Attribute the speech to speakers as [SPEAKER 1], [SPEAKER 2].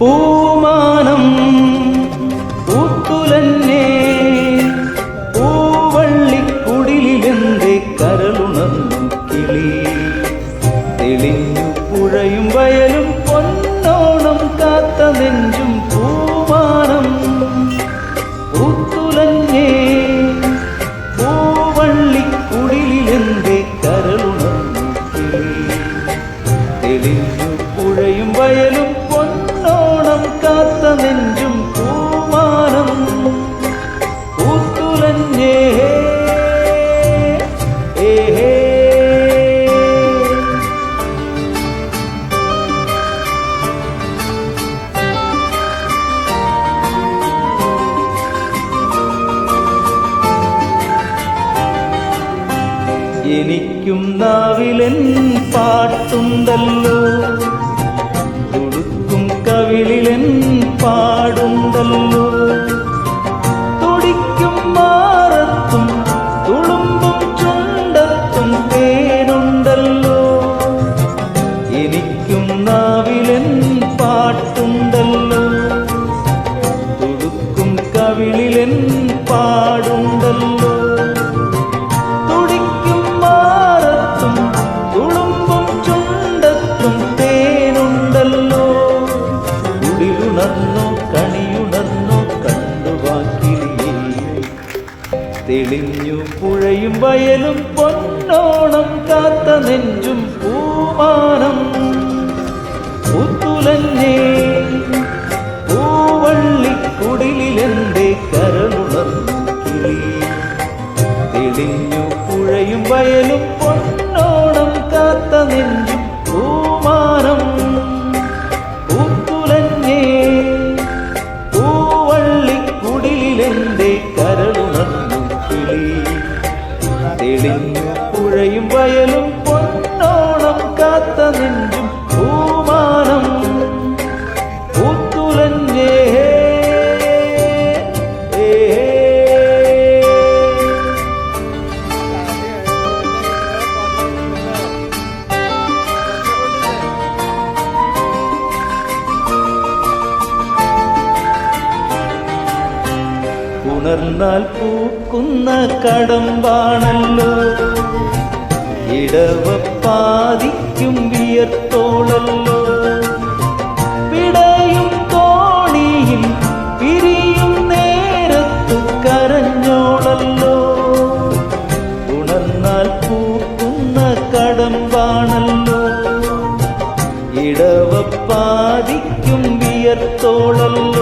[SPEAKER 1] പൂമാനം പൂത്തുലന്നെ പൂവള്ളിക്കുടിലെന്തേ കരളുണർന്നു കിളി. തെളിഞ്ഞു പുഴയും വയലും പൊന്നോണം കാത്ത നെഞ്ചും നെഞ്ചും പൂമാനം പൂത്തുലഞ്ഞേ. എനിക്കും നാവിലൻ പാട്ടുണ്ടല്ലോ. കവിളിലൻ പാടുണ്ടല്ലോ. തുടിക്കും മാറത്തും തുളുമ്പും ചുണ്ടത്തും തേനുണ്ടല്ലോ. കുടിലുണർന്നു കണിയുണർന്നു കണ്ടു വാക്കിലിയേ തെളിഞ്ഞു പുഴയും വയലും പൊന്നോണം കാത്ത നെഞ്ചും പൂമാനം പുഴയും വയലും പൊന്നോണം കാത്ത നെഞ്ചും പൂമാനം. പൂത്തുലഞ്ഞേ പൂവള്ളിക്കുടിലെന്തേ കരളുണർന്നു കിളി. തെളിഞ്ഞു പുഴയും വയലും ഉണർന്നാൽ പൂക്കുന്ന കടമ്പാണല്ലോ. ഇടവപ്പാതിക്കും വിയർത്തോളല്ലോ. പിടയും തോണിയിൽ നേരത്തു കരഞ്ഞോളല്ലോ. ഉണർന്നാൽ പൂക്കുന്ന കടമ്പാണല്ലോ. ഇടവപ്പാതിക്കും വിയർത്തോളല്ലോ.